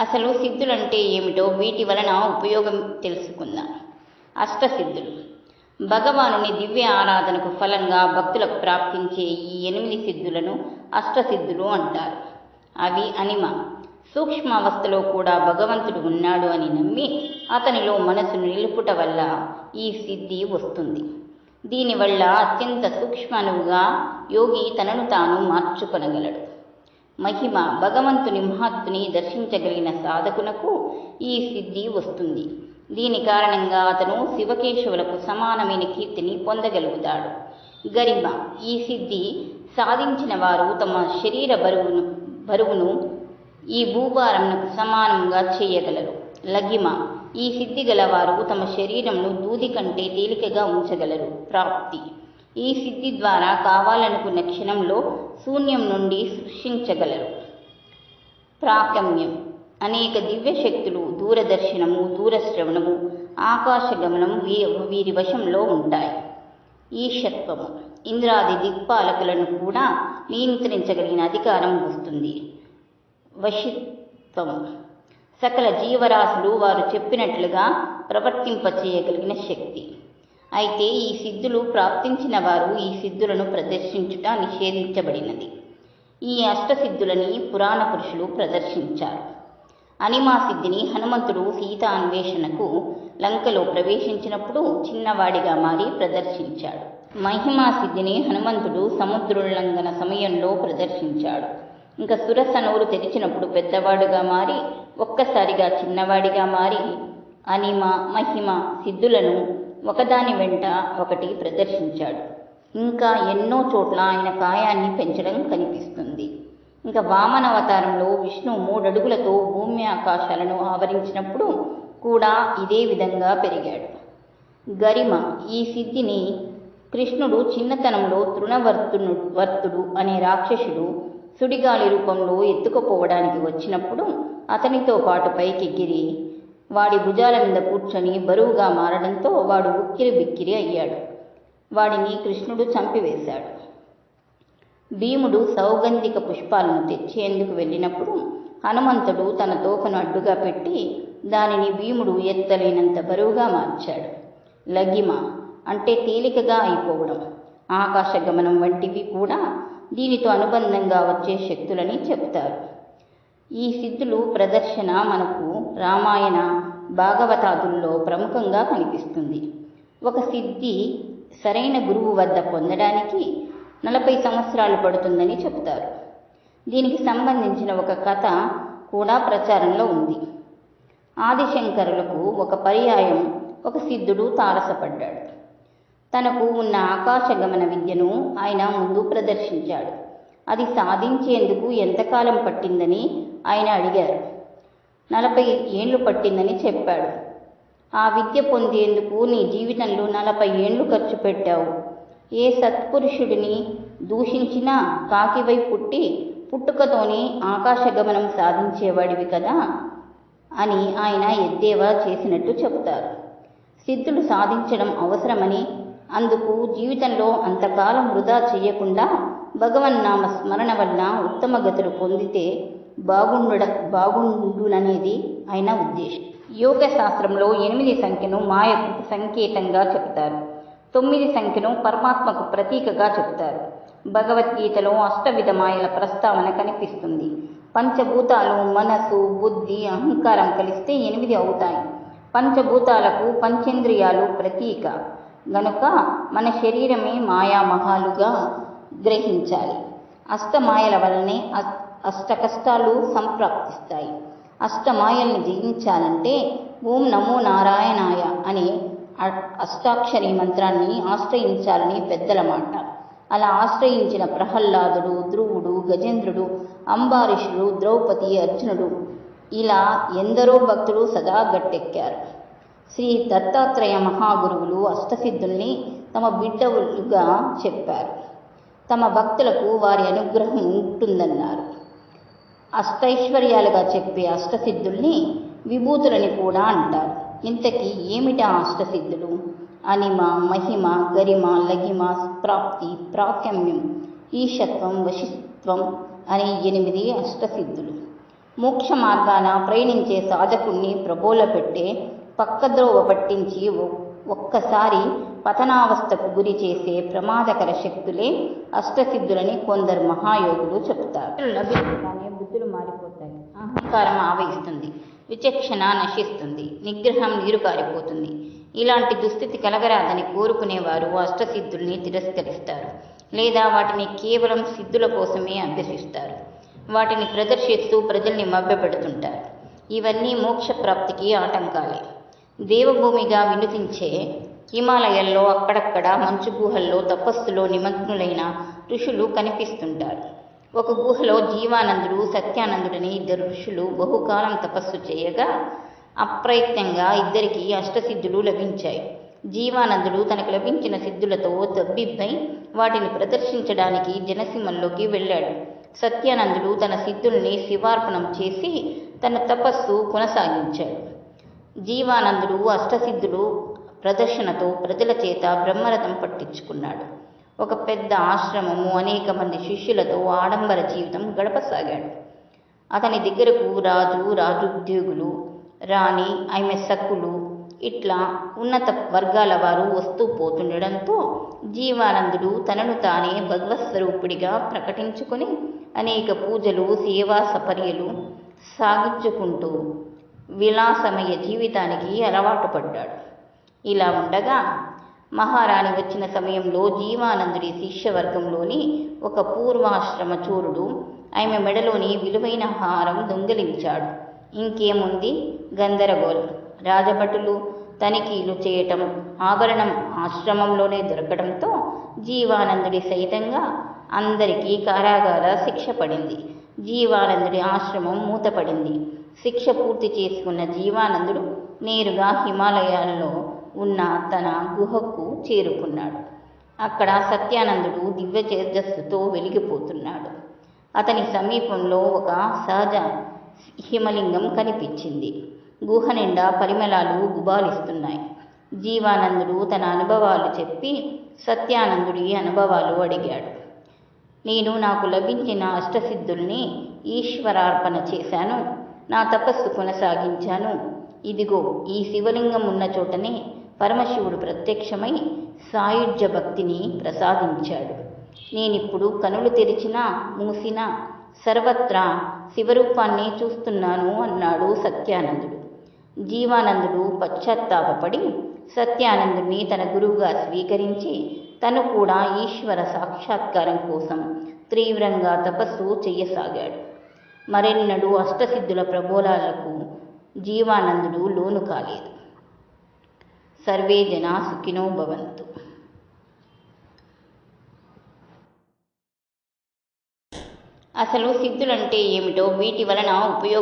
అసలు సిద్ధులంటే ఏమిటో వీటి వలన ఉపయోగం తెలుసుకుందాం. అష్టసిద్ధులు. భగవానుని దివ్య ఆరాధనకు ఫలంగా భక్తులకు ప్రాప్తించే ఈ ఎనిమిది సిద్ధులను అష్టసిద్ధులు అంటారు. అవి అనిమ. సూక్ష్మ అవస్థలో కూడా భగవంతుడు ఉన్నాడు అని నమ్మి అతనిలో మనసును నిలుపుట వల్ల ఈ సిద్ధి వస్తుంది. దీనివల్ల అత్యంత సూక్ష్మనువుగా యోగి తనను తాను మార్చుకొనగలడు. మహిమ భగవంతుని మహత్తుని దర్శించగలిగిన సాధకునకు ఈ సిద్ధి వస్తుంది. దీని కారణంగా అతను శివకేశవులకు సమానమైన కీర్తిని పొందగలుగుతాడు. గరిమ ఈ సిద్ధి సాధించిన వారు తమ శరీర బరువును బరువును ఈ భూభారంకు సమానంగా చేయగలరు. లగిమ ఈ సిద్ధి గలవారు తమ శరీరంను దూది కంటే తేలికగా ఉంచగలరు. ప్రాప్తి. ఈ సిద్ధి ద్వారా కావాలనుకున్న క్షణంలో శూన్యం నుండి సృష్టించగలరు. ప్రాకమ్యం అనేక దివ్య శక్తులు దూరదర్శనము దూరశ్రవణము ఆకాశగమనం వీ వీరి వశంలో ఉంటాయి. ఈశత్వము ఇంద్రాది దిక్పాలకులను కూడా నియంత్రించగలిగిన అధికారం వస్తుంది. వశిత్వము సకల జీవరాశులు వారు చెప్పినట్లుగా ప్రవర్తింపచేయగలిగిన శక్తి. అయితే ఈ సిద్ధులు ప్రాప్తించిన వారు ఈ సిద్ధులను ప్రదర్శించుట నిషేధించబడినది. ఈ అష్టసిద్ధులని పురాణ పురుషులు ప్రదర్శించారు. అనిమా సిద్ధిని హనుమంతుడు సీత అన్వేషణకు లంకలో ప్రవేశించినప్పుడు చిన్నవాడిగా మారి ప్రదర్శించాడు. మహిమా సిద్ధిని హనుమంతుడు సముద్రోల్లంఘన సమయంలో ప్రదర్శించాడు. ఇంకా సురసనవులు తెరిచినప్పుడు పెద్దవాడుగా మారి ఒక్కసారిగా చిన్నవాడిగా మారి అనిమ మహిమ సిద్ధులను ఒకదాని వెంట ఒకటి ప్రదర్శించాడు. ఇంకా ఎన్నో చోట్ల ఆయన కాయాన్ని పెంచడం కనిపిస్తుంది. ఇంకా వామన అవతారంలో విష్ణు మూడడుగులతో భూమి ఆకాశాలను ఆవరించినప్పుడు కూడా ఇదే విధంగా పెరిగాడు. గరిమ ఈ సిద్ధిని కృష్ణుడు చిన్నతనంలో తృణవర్తును వర్తుడు అనే రాక్షసుడు సుడిగాలి రూపంలో ఎత్తుకుపోవడానికి వచ్చినప్పుడు అతనితో పాటు పైకెగిరి వాడి భుజాల మీద కూర్చొని బరువుగా మారడంతో వాడు ఉక్కిరి బిక్కిరి అయ్యాడు. వాడిని కృష్ణుడు చంపివేశాడు. భీముడు సౌగంధిక పుష్పాలను తెచ్చేందుకు వెళ్ళినప్పుడు హనుమంతుడు తన తోకను అడ్డుగా పెట్టి దానిని భీముడు ఎత్తలేనంత బరువుగా మార్చాడు. లగిమ అంటే తేలికగా అయిపోవడం ఆకాశ గమనం వంటివి కూడా దీనితో అనుబంధంగా వచ్చే శక్తులని చెప్తారు ఈ సిద్ధులు ప్రదర్శన మనకు రామాయణ భాగవతాదుల్లో ప్రముఖంగా కనిపిస్తుంది. ఒక సిద్ధి సరైన గురువు వద్ద పొందడానికి నలభై సంవత్సరాలు పడుతుందని చెప్తారు దీనికి సంబంధించిన ఒక కథ కూడా ప్రచారంలో ఉంది. ఆదిశంకరులకు ఒక పర్యాయం ఒక సిద్ధుడు తారసపడ్డాడు. తనకు ఉన్న ఆకాశగమన విద్యను ఆయన ముందు ప్రదర్శించాడు. అది సాధించేందుకు ఎంతకాలం పట్టిందని ఆయన అడిగారు. నలభై ఏండ్లు పట్టిందని చెప్పాడు. ఆ విద్య పొందేందుకు నీ జీవితంలో నలభై ఏండ్లు ఖర్చు పెట్టావు. ఏ సత్పురుషుడిని దూషించినా కాకివై పుట్టి పుట్టుకతోనే ఆకాశగమనం సాధించేవాడివి కదా? అని ఆయన ఎద్దేవా చేసినట్టు చెబుతారు. సిద్ధులు సాధించడం అవసరమని అందుకు జీవితంలో అంతకాలం వృధా చేయకుండా భగవన్నామ స్మరణ వల్ల ఉత్తమ గతులు పొందితే బాగుండుడ బాగుండుననేది ఆయన ఉద్దేశం. యోగ శాస్త్రంలో ఎనిమిది సంఖ్యను మాయకు సంకేతంగా చెప్తారు తొమ్మిది సంఖ్యను పరమాత్మకు ప్రతీకగా చెప్తారు భగవద్గీతలో అష్టవిధ మాయల ప్రస్తావన కనిపిస్తుంది. పంచభూతాలు మనసు బుద్ధి అహంకారం కలిస్తే ఎనిమిది అవుతాయి. పంచభూతాలకు పంచేంద్రియాలు ప్రతీక. గనుక మన శరీరమే మాయామహాలుగా గ్రహించాలి. అష్టమాయల వలనే అష్ట కష్టాలు సంప్రాప్తిస్తాయి. అష్టమాయల్ని జయించాలంటే ఓం నమో నారాయణాయ అనే అష్టాక్షరి మంత్రాన్ని ఆశ్రయించాలని పెద్దల మాట. అలా ఆశ్రయించిన ప్రహ్లాదుడు ధ్రువుడు గజేంద్రుడు అంబారీషుడు ద్రౌపది అర్జునుడు ఇలా ఎందరో భక్తులు సదా గట్టెక్కారు. శ్రీ దత్తాత్రేయ మహాగురువులు అష్టసిద్ధుల్ని తమ బిడ్డలుగా చెప్పారు. తమ భక్తులకు వారి అనుగ్రహం ఉంటుందన్నారు. అష్టైశ్వర్యాలుగా చెప్పే అష్టసిద్ధుల్ని విభూతులని కూడా అంటారు. ఇంతకీ ఏమిటా అష్టసిద్ధులు? అనిమ మహిమ గరిమ లగిమ ప్రాప్తి ప్రాకమ్యం ఈశత్వం వశిత్వం అనే ఎనిమిది అష్టసిద్ధులు. మోక్ష మార్గాన ప్రయాణించే సాధకుణ్ణి ప్రబోల పెట్టే పక్కద్రోవ పట్టించి ఒక్కసారి పతనావస్థకు గురి చేసే ప్రమాదకర శక్తులే అష్టసిద్ధులని కొందరు మహాయోగులు చెప్తారు లభించగానే బుద్ధులు మారిపోతాయి. అహంకారం ఆవహిస్తుంది. విచక్షణ నశిస్తుంది. నిగ్రహం నీరు కారిపోతుంది ఇలాంటి దుస్థితి కలగరాదని కోరుకునేవారు అష్టసిద్ధుల్ని తిరస్కరిస్తారు. లేదా వాటిని కేవలం సిద్ధుల కోసమే అభ్యసిస్తారు. వాటిని ప్రదర్శిస్తూ ప్రజల్ని మభ్యపెడుతుంటారు. ఇవన్నీ మోక్ష ప్రాప్తికి ఆటంకాలే. దేవభూమిగా వినుతించే హిమాలయాల్లో అక్కడక్కడ మంచు గుహల్లో తపస్సులో నిమగ్నులైన ఋషులు కనిపిస్తుంటారు. ఒక గుహలో జీవానందుడు సత్యానందుడని ఇద్దరు ఋషులు బహుకాలం తపస్సు చేయగా అప్రయత్నంగా ఇద్దరికి అష్టసిద్ధులు లభించాయి. జీవానందుడు తనకు లభించిన సిద్ధులతో తబ్బిబ్బై వాటిని ప్రదర్శించడానికి జనసీమల్లోకి వెళ్ళాడు. సత్యానందుడు తన సిద్ధుల్ని శివార్పణం చేసి తన తపస్సు కొనసాగించాడు. జీవానందుడు అష్టసిద్ధులు ప్రదర్శనతో ప్రజల చేత బ్రహ్మరథం పట్టించుకున్నాడు. ఒక పెద్ద ఆశ్రమము అనేక మంది శిష్యులతో ఆడంబర జీవితం గడపసాగాడు. అతని దగ్గరకు రాజు రాజుద్యోగులు రాణి ఆమె సక్కులు ఇట్లా ఉన్నత వర్గాల వారు వస్తూ పోతుండడంతో జీవానందుడు తనను తానే భగవత్స్వరూపుడిగా ప్రకటించుకొని అనేక పూజలు సేవా సపర్యలు సాగించుకుంటూ విలాసమయ జీవితానికి అలవాటు పడ్డాడు. ఇలా ఉండగా మహారాణి వచ్చిన సమయంలో జీవానందుడి శిష్యవర్గంలోని ఒక పూర్వాశ్రమ చూరుడు ఆమె మెడలోని విలువైన హారం దొంగిలించాడు. ఇంకేముంది? గందరగోళం. రాజభటులు తనిఖీలు చేయటం ఆభరణం ఆశ్రమంలోనే దొరకడంతో జీవానందుడి సైతంగా అందరికీ కారాగార శిక్ష పడింది. జీవానందుడి ఆశ్రమం మూతపడింది. శిక్ష పూర్తి చేసుకున్న జీవానందుడు నేరుగా హిమాలయాల్లో ఉన్న తన గుహకు చేరుకున్నాడు. అక్కడ సత్యానందుడు దివ్య తేజస్సుతో వెలిగిపోతున్నాడు. అతని సమీపంలో ఒక సహజ హిమలింగం కనిపించింది. గుహ నిండా పరిమళాలు గుబాలిస్తున్నాయి. జీవానందుడు తన అనుభవాలు చెప్పి సత్యానందుడి అనుభవాలు అడిగాడు. నేను నాకు లభించిన అష్టసిద్ధుల్ని ఈశ్వరార్పణ చేశాను. నా తపస్సు కొనసాగించాను. ఇదిగో ఈ శివలింగం ఉన్న చోటనే పరమశివుడు ప్రత్యక్షమై సాయుధ్య భక్తిని ప్రసాదించాడు. నేనిప్పుడు కనులు తెరిచినా మూసినా సర్వత్రా శివరూపాన్ని చూస్తున్నాను అన్నాడు సత్యానందుడు. జీవానందుడు పశ్చాత్తాపపడి సత్యానందుని తన గురువుగా స్వీకరించి తను కూడా ఈశ్వర సాక్షాత్కారం కోసం తీవ్రంగా తపస్సు చేయసాగాడు. మరెన్నడూ అష్టసిద్ధుల ప్రబోధాలకు జీవానందుడు లోను కాలేదు. సర్వే జనా సుఖినో భవంతు. అసలు సిద్ధులంటే ఏమిటో వీటి వలన ఉపయోగం